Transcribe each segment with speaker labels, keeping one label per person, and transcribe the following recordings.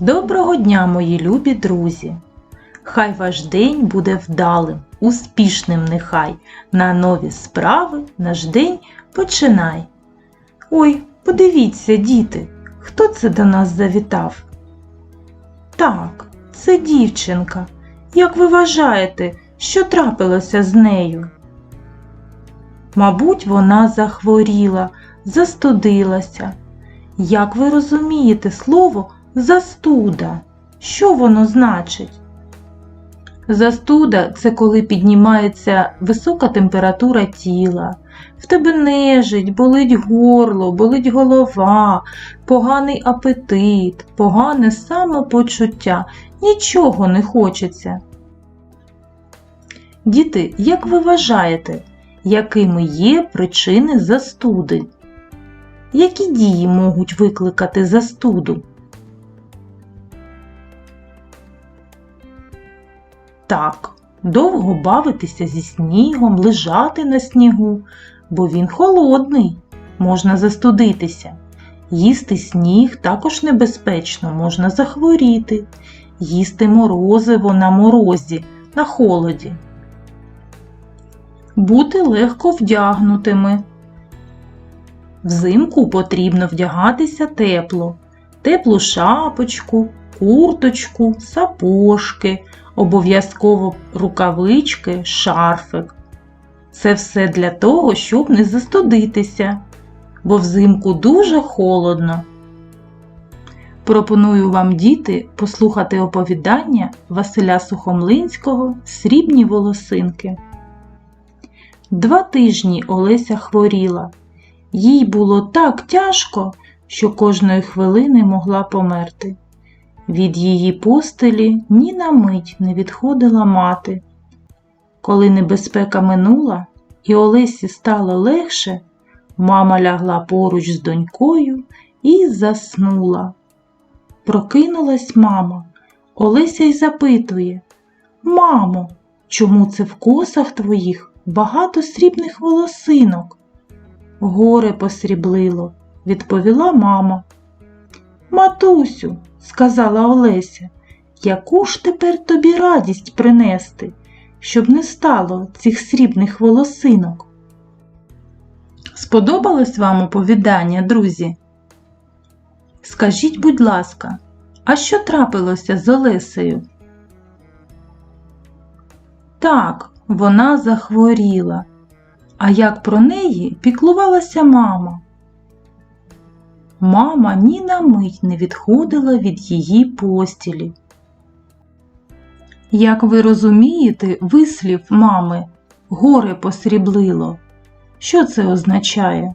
Speaker 1: Доброго дня, мої любі друзі! Хай ваш день буде вдалим, успішним нехай. На нові справи наш день починай. Ой, подивіться, діти, хто це до нас завітав? Так, це дівчинка. Як ви вважаєте, що трапилося з нею? Мабуть, вона захворіла, застудилася. Як ви розумієте слово застуда? Що воно значить? Застуда це коли піднімається висока температура тіла, в тебе нежить, болить горло, болить голова, поганий апетит, погане самопочуття, нічого не хочеться. Діти, як ви вважаєте, якими є причини застуди? Які дії можуть викликати застуду? Так, довго бавитися зі снігом, лежати на снігу, бо він холодний, можна застудитися. Їсти сніг також небезпечно, можна захворіти, їсти морозиво на морозі, на холоді. Бути легко вдягнутими. Взимку потрібно вдягатися тепло, теплу шапочку, курточку, сапожки, обов'язково рукавички, шарфик. Це все для того, щоб не застудитися, бо взимку дуже холодно. Пропоную вам, діти, послухати оповідання Василя Сухомлинського Срібні волосинки. Два тижні Олеся хворіла. Їй було так тяжко, що кожної хвилини могла померти. Від її постелі ні на мить не відходила мати. Коли небезпека минула і Олесі стало легше, мама лягла поруч з донькою і заснула. Прокинулась мама. Олеся й запитує Мамо, чому це в косах твоїх багато срібних волосинок? Горе посріблило, відповіла мама. Матусю, сказала Олеся, яку ж тепер тобі радість принести, щоб не стало цих срібних волосинок? Сподобалось вам оповідання, друзі? Скажіть, будь ласка, а що трапилося з Олесею? Так, вона захворіла. А як про неї піклувалася мама? Мама ні на мить не відходила від її постілі. Як ви розумієте, вислів мами горе посріблило. Що це означає?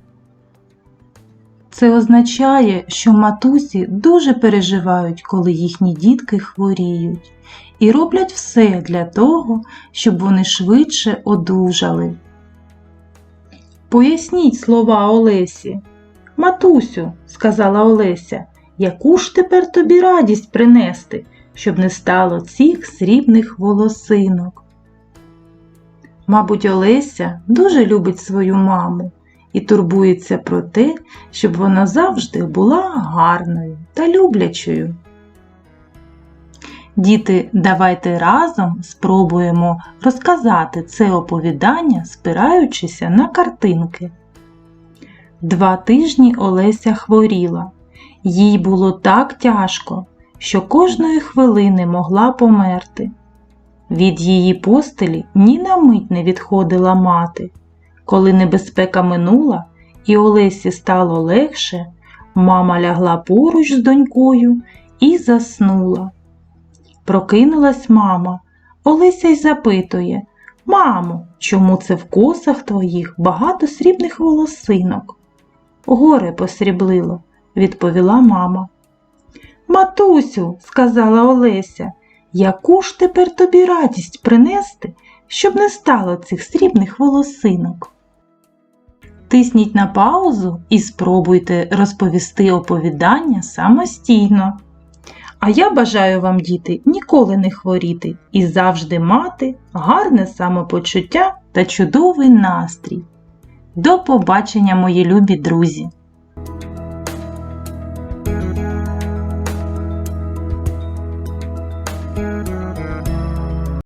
Speaker 1: Це означає, що матусі дуже переживають, коли їхні дітки хворіють, і роблять все для того, щоб вони швидше одужали. Поясніть слова Олесі. Матусю, сказала Олеся, яку ж тепер тобі радість принести, щоб не стало цих срібних волосинок. Мабуть, Олеся дуже любить свою маму і турбується про те, щоб вона завжди була гарною та люблячою. Діти, давайте разом спробуємо розказати це оповідання, спираючися на картинки. Два тижні Олеся хворіла. Їй було так тяжко, що кожної хвилини могла померти. Від її постелі ні на мить не відходила мати. Коли небезпека минула і Олесі стало легше, мама лягла поруч з донькою і заснула. Прокинулась мама. Олеся й запитує Мамо, чому це в косах твоїх багато срібних волосинок? Горе посріблило, відповіла мама. Матусю, сказала Олеся, яку ж тепер тобі радість принести, щоб не стало цих срібних волосинок? Тисніть на паузу і спробуйте розповісти оповідання самостійно. А я бажаю вам, діти, ніколи не хворіти і завжди мати гарне самопочуття та чудовий настрій. До побачення, мої любі друзі!